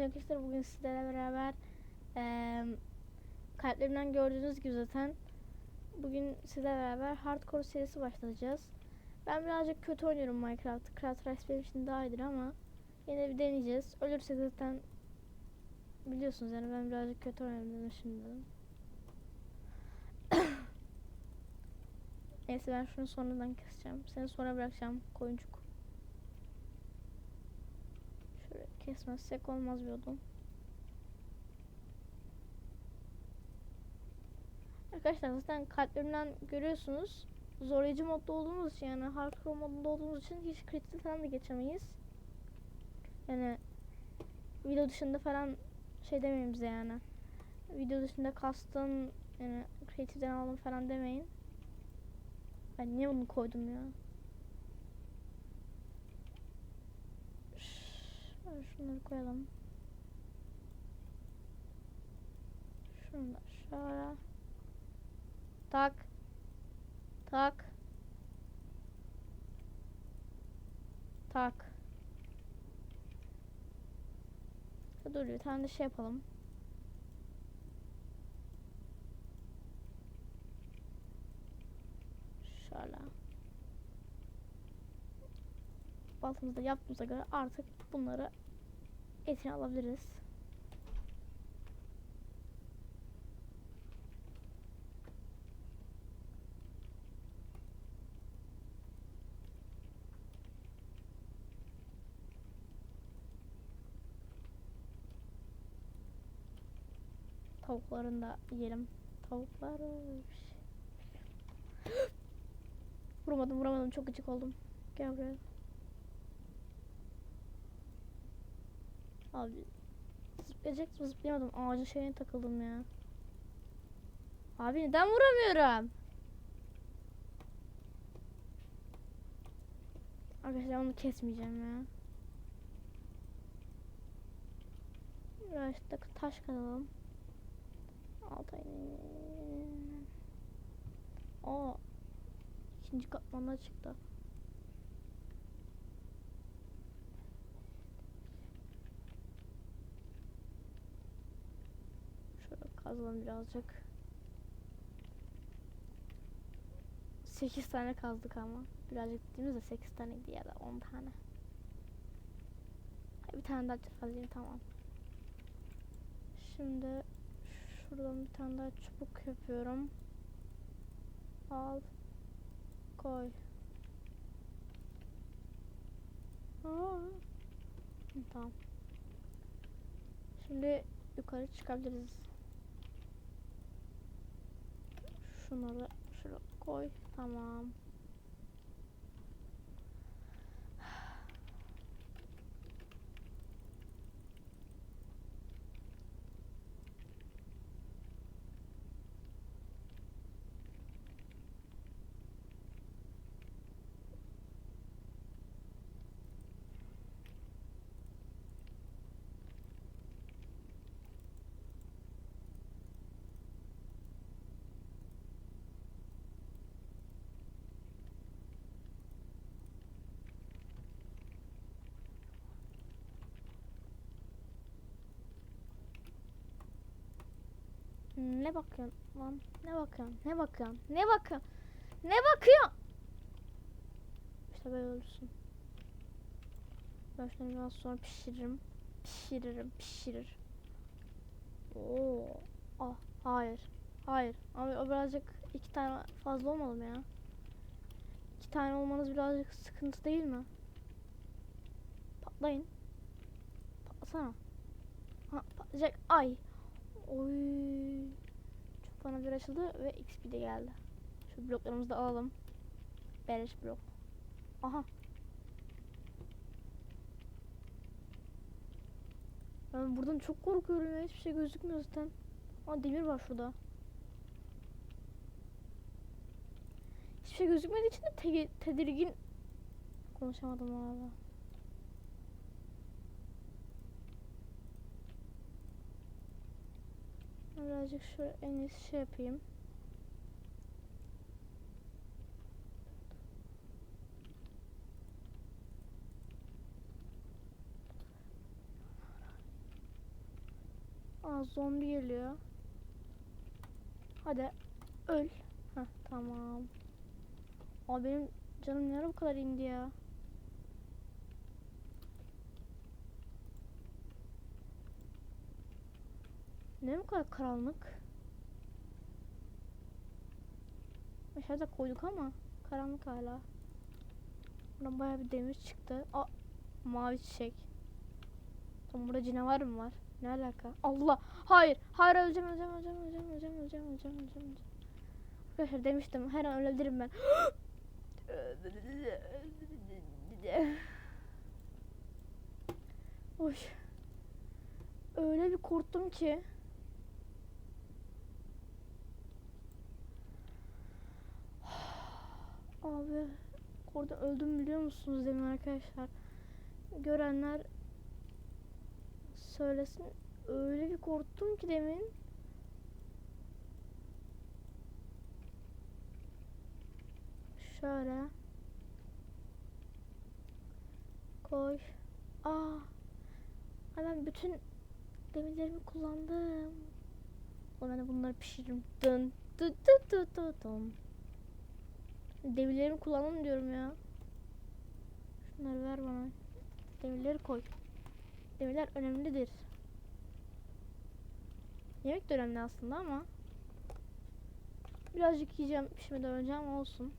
Merhaba arkadaşlar bugün sizlerle beraber eee kalplerimden gördüğünüz gibi zaten bugün sizlerle beraber hardcore serisi başlayacağız. Ben birazcık kötü oynuyorum Minecraft. Craft Rice benim için daha iyidir ama yine bir deneyeceğiz. Ölürse zaten biliyorsunuz yani ben birazcık kötü oynuyorum dedim şimdi. Neyse ben şunu sonradan keseceğim. Seni sonra bırakacağım koyuncuk. Şöyle kesmezsek olmaz bir odun. Arkadaşlar zaten kalplerimden görüyorsunuz. Zorlayıcı modda olduğumuz için yani hardcore modunda olduğumuz için hiç kritik falan da geçemeyiz. Yani video dışında falan şey demeyin bize yani. Video dışında kastım yani kreatiften aldım falan demeyin. Ben niye bunu koydum ya? Şöyle Şunları koyalım. Şunu da. Tak. Tak. Tak. Dur bir tane de şey yapalım. Şöyle. Baltamızda yaptığımıza göre artık bunları etini alabiliriz. Tavuklarını da yiyelim. Tavukları. vuramadım vuramadım çok gıcık oldum. Gel buraya. Abi zıplayacaktım zıplayamadım. Ağacın şeyine takıldım ya. Abi neden vuramıyorum? Arkadaşlar onu kesmeyeceğim ya. Biraz da taş kazalım. Altay. Aa. ikinci katmanda çıktı. Şöyle kazalım birazcık. 8 tane kazdık ama. Birazcık dediğimizde 8 tane ya da 10 tane. Bir tane daha kazayım tamam. Şimdi şuradan bir tane daha çubuk yapıyorum. Al. Koy. Aa. Tamam. Şimdi yukarı çıkabiliriz. Şunları şuraya koy. Tamam. Ne bakıyorsun lan? Ne bakıyorsun? Ne bakıyorsun? Ne bakıyorsun? Ne bakıyorsun? İşte böyle olursun. Ben şunu biraz sonra pişiririm. Pişiririm, pişirir. Oo. Ah, hayır. Hayır. Abi o birazcık iki tane fazla olmalı mı ya? İki tane olmanız birazcık sıkıntı değil mi? Patlayın. Patlasana. Ha, patlayacak. Ay. Oy. Çok bana bir açıldı ve XP de geldi. Şu bloklarımızı da alalım. Beleş blok. Aha. Ben buradan çok korkuyorum ya. Hiçbir şey gözükmüyor zaten. Aa demir var şurada. Hiçbir şey gözükmediği için de te- tedirgin konuşamadım valla. Birazcık şöyle en iyisi şey yapayım. Aa zombi geliyor. Hadi öl. Heh tamam. Aa benim canım niye bu kadar indi ya? Ne bu kadar karanlık? Aşağıda koyduk ama karanlık hala. Buradan bayağı bir demir çıktı. Aa mavi çiçek. Tam burada canavar mı var? Ne alaka? Allah! Hayır! Hayır öleceğim öleceğim öleceğim öleceğim öleceğim öleceğim öleceğim öleceğim. Arkadaşlar demiştim her an ölebilirim ben. Oy. Öyle bir korktum ki. Abi orada öldüm biliyor musunuz demin arkadaşlar. Görenler söylesin. Öyle bir korktum ki demin. Şöyle. Koy. Aa. Ay ben bütün demirlerimi kullandım. De bunları pişiririm. Dın dı dı dı dı dın. Demirlerimi kullandım diyorum ya. Şunları ver bana. Demirleri koy. Demirler önemlidir. Yemek de önemli aslında ama. Birazcık yiyeceğim pişmeden önce ama olsun.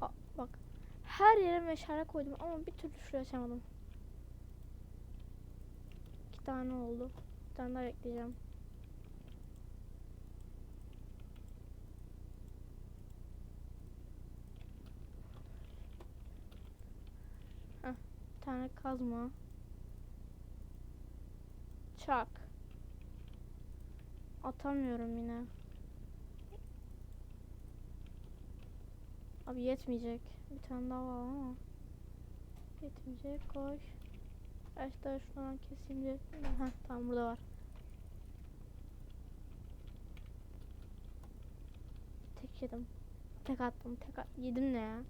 Aa, bak. Her yere meşale koydum ama bir türlü şuraya açamadım. İki tane oldu. Bir tane daha ekleyeceğim. Bir tane kazma. Çak. Atamıyorum yine. Abi yetmeyecek. Bir tane daha var ama. Yetmeyecek. Koy. Başta şuradan keseyim de. Heh, tamam burada var. Tek yedim. Tek attım. Tek at yedim ne ya?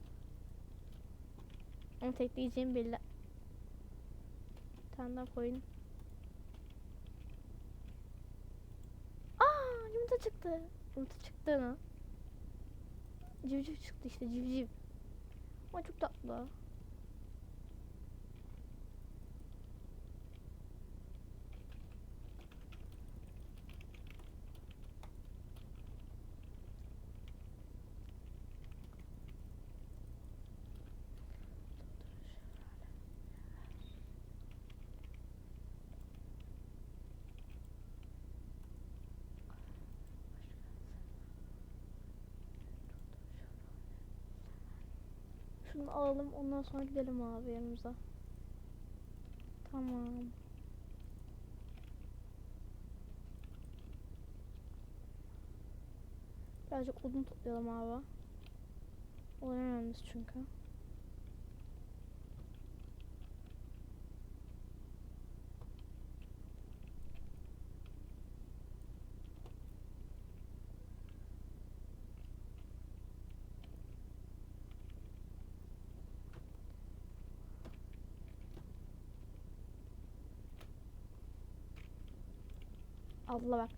Onu tekleyeceğim belli. Tane daha koyun. Aa yumurta çıktı. Yumurta çıktı mı? Civciv çıktı işte civciv. Ama çok tatlı. Şunu alalım ondan sonra gidelim abi yanımıza. Tamam. Birazcık odun toplayalım abi. O önemlisi çünkü. Abla bak.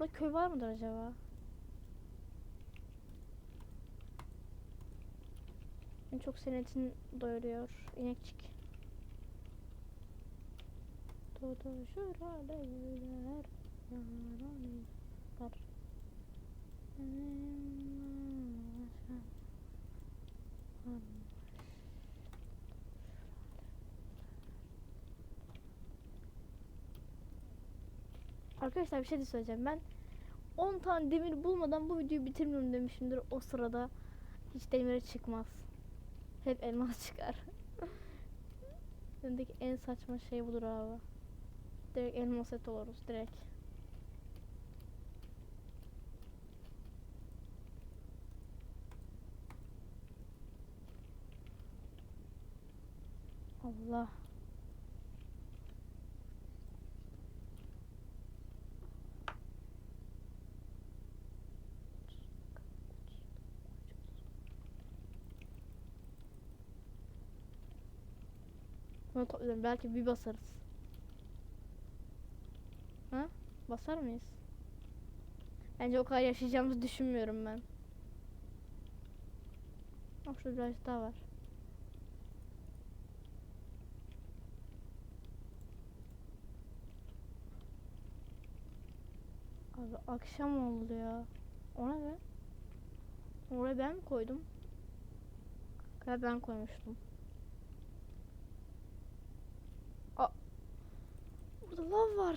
Burada köy var mıdır acaba? En çok senetin doyuruyor inekçik. Dolaşır alevler yaranlar. Benim Arkadaşlar bir şey de söyleyeceğim. Ben 10 tane demir bulmadan bu videoyu bitirmiyorum demişimdir o sırada. Hiç demir çıkmaz. Hep elmas çıkar. Bendeki en saçma şey budur abi. Direkt elma set oluruz direkt. Allah. Bunu topluyorum. Belki bir basarız. Ha? Basar mıyız? Bence o kadar yaşayacağımızı düşünmüyorum ben. Bak şurada birazcık daha var. Abi akşam oldu ya. O ne? Oraya ben mi koydum? Galiba ben koymuştum. Burada lav var.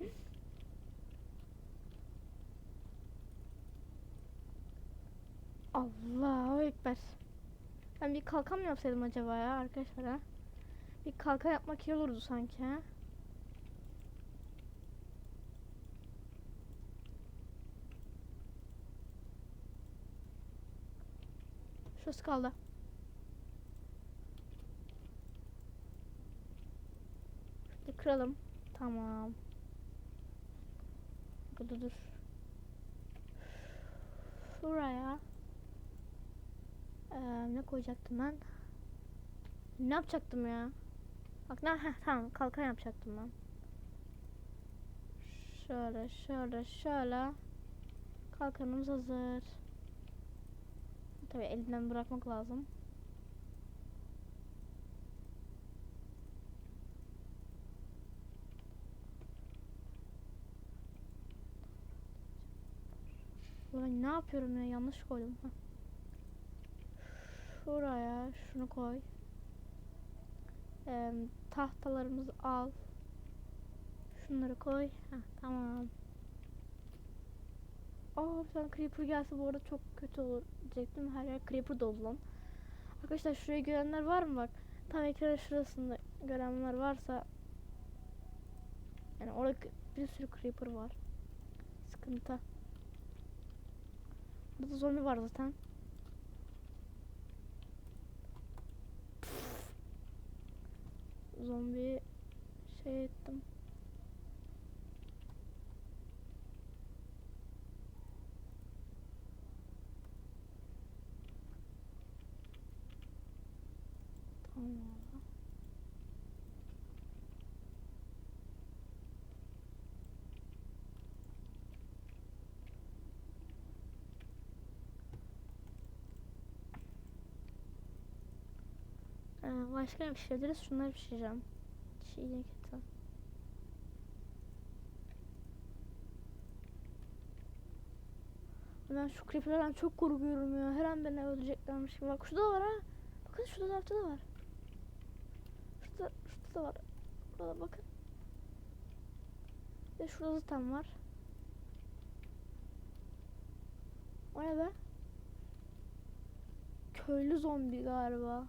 Allahu Ekber. Ben bir kalkan mı yapsaydım acaba ya arkadaşlar ha? Bir kalkan yapmak iyi olurdu sanki ha? Şurası kaldı. Şurada kıralım. Tamam. Burada dur. Şuraya. Ee, ne koyacaktım ben? Ne yapacaktım ya? Bak ne? Heh, tamam kalkan yapacaktım ben. Şöyle şöyle şöyle. Kalkanımız hazır. Tabii elinden bırakmak lazım. Ulan ne yapıyorum ya yanlış koydum. Şuraya şunu koy. Ee, tahtalarımızı al. Şunları koy. Heh, tamam. Aa bir tane creeper gelse bu arada çok kötü olur diyecektim. Her yer creeper dolu lan. Arkadaşlar şurayı görenler var mı bak? Tam ekranın şurasında görenler varsa yani orada bir sürü creeper var. Sıkıntı. Burada zombi var zaten. Zombi şey ettim. Tamam. Ee, başka ne pişirebiliriz? Şunları pişireceğim. Çiğ eti. Ben şu creeperlerden çok korkuyorum ya. Her an beni öldüreceklermiş gibi. Bak şurada da var ha. Bakın şurada tarafta da var. Şurada, şurada da var. Burada bakın. Bir de şurada zaten var. O ne be? Köylü zombi galiba.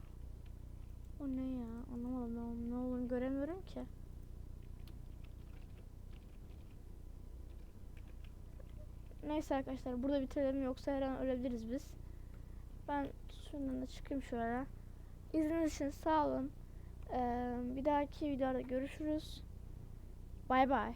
O ne ya? Anlamadım ol- ne olduğunu göremiyorum ki. Neyse arkadaşlar burada bitirelim yoksa her an ölebiliriz biz. Ben şundan da çıkayım şöyle. İzlediğiniz için sağ olun. Ee, bir dahaki videoda görüşürüz. Bay bay.